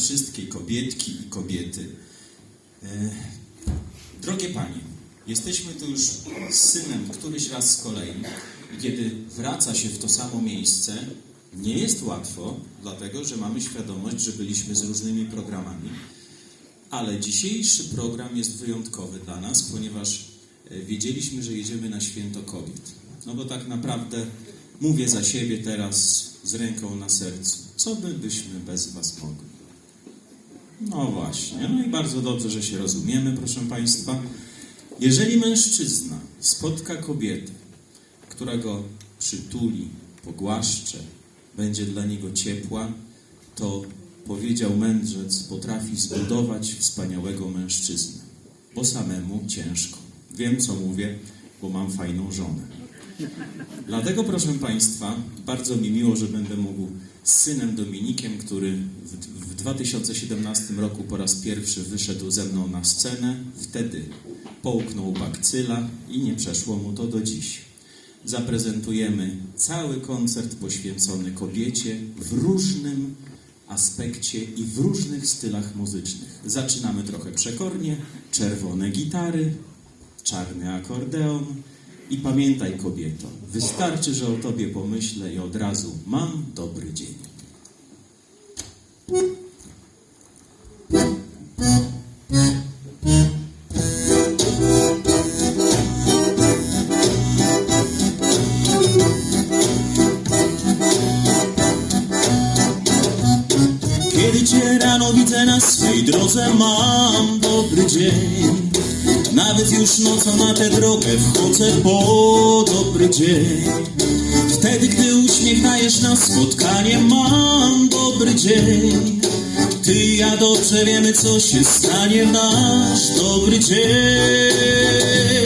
wszystkie kobietki i kobiety. E, drogie panie, jesteśmy tu już z synem któryś raz z kolei. I kiedy wraca się w to samo miejsce, nie jest łatwo, dlatego że mamy świadomość, że byliśmy z różnymi programami. Ale dzisiejszy program jest wyjątkowy dla nas, ponieważ e, wiedzieliśmy, że jedziemy na święto kobiet. No bo tak naprawdę mówię za siebie teraz z ręką na sercu. Co my byśmy bez Was mogli? No właśnie, no i bardzo dobrze, że się rozumiemy, proszę Państwa. Jeżeli mężczyzna spotka kobietę, która go przytuli, pogłaszcze, będzie dla niego ciepła, to powiedział mędrzec, potrafi zbudować wspaniałego mężczyznę, bo samemu ciężko. Wiem, co mówię, bo mam fajną żonę. Dlatego, proszę Państwa, bardzo mi miło, że będę mógł z synem Dominikiem, który w, w 2017 roku po raz pierwszy wyszedł ze mną na scenę. Wtedy połknął bakcyla i nie przeszło mu to do dziś. Zaprezentujemy cały koncert poświęcony kobiecie w różnym aspekcie i w różnych stylach muzycznych. Zaczynamy trochę przekornie, czerwone gitary, czarny akordeon i pamiętaj kobieto, wystarczy, że o tobie pomyślę i od razu mam dobry dzień. Kiedy cię rano widzę na swej drodze, mam dobry dzień. Nawet już nocą na tę drogę wchodzę po dobry dzień. Wtedy, gdy uśmiech dajesz na spotkanie, mam dobry dzień. Ty i ja dobrze wiemy, co się stanie w nasz dobry dzień.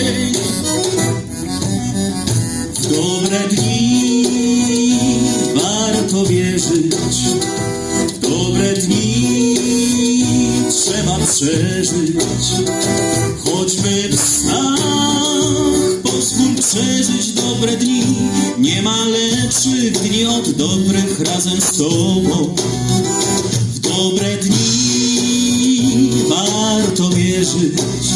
Przeżyć. Choćby w snach pozwól przeżyć dobre dni. Nie ma lepszych dni od dobrych razem z tobą. W dobre dni warto wierzyć.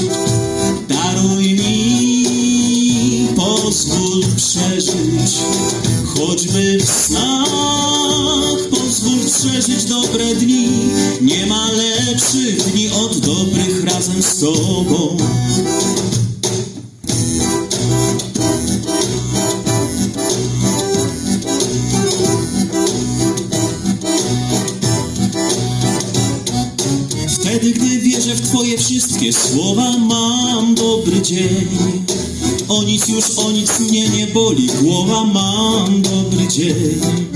Daruj mi, pozwól przeżyć. Choćby w snach pozwól przeżyć dobre dni. Nie ma lepszych dni od dobrych razem z tobą. Wtedy, gdy wierzę w Twoje wszystkie słowa, mam dobry dzień. O nic już, o nic mnie nie boli głowa, mam dobry dzień.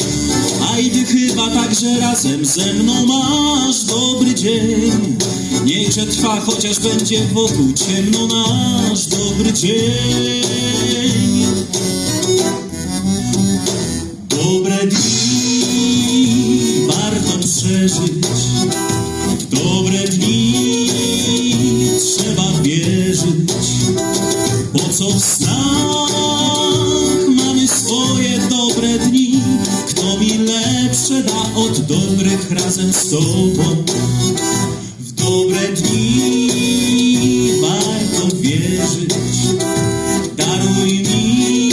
A i Ty chyba także razem ze mną masz dobry dzień. Niechże trwa, chociaż będzie wokół ciemno nasz dobry dzień. Dobre dni warto przeżyć. Dobre dni trzeba wierzyć, bo co w dobrych razem z tobą. W dobre dni warto wierzyć, daruj mi,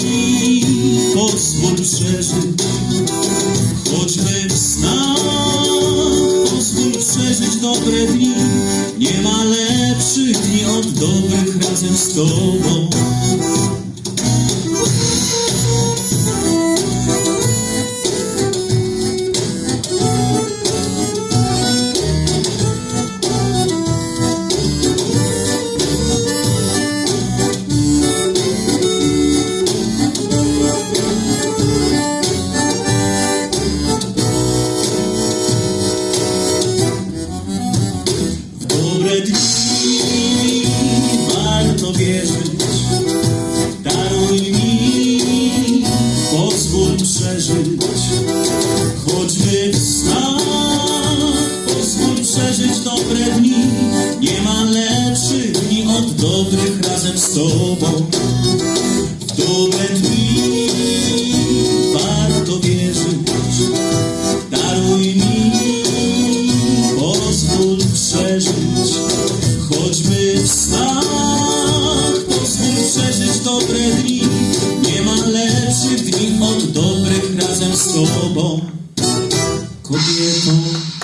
pozwól przeżyć. Choćby w snach pozwól przeżyć dobre dni Nie ma lepszych dni od dobrych razem z Tobą dobre dni. Warto wierzyć. Daruj mi, pozwól przeżyć. Choćby w snach pozwól przeżyć dobre dni. Nie ma lepszych dni od dobrych razem z Tobą. Dobre dni 我爹从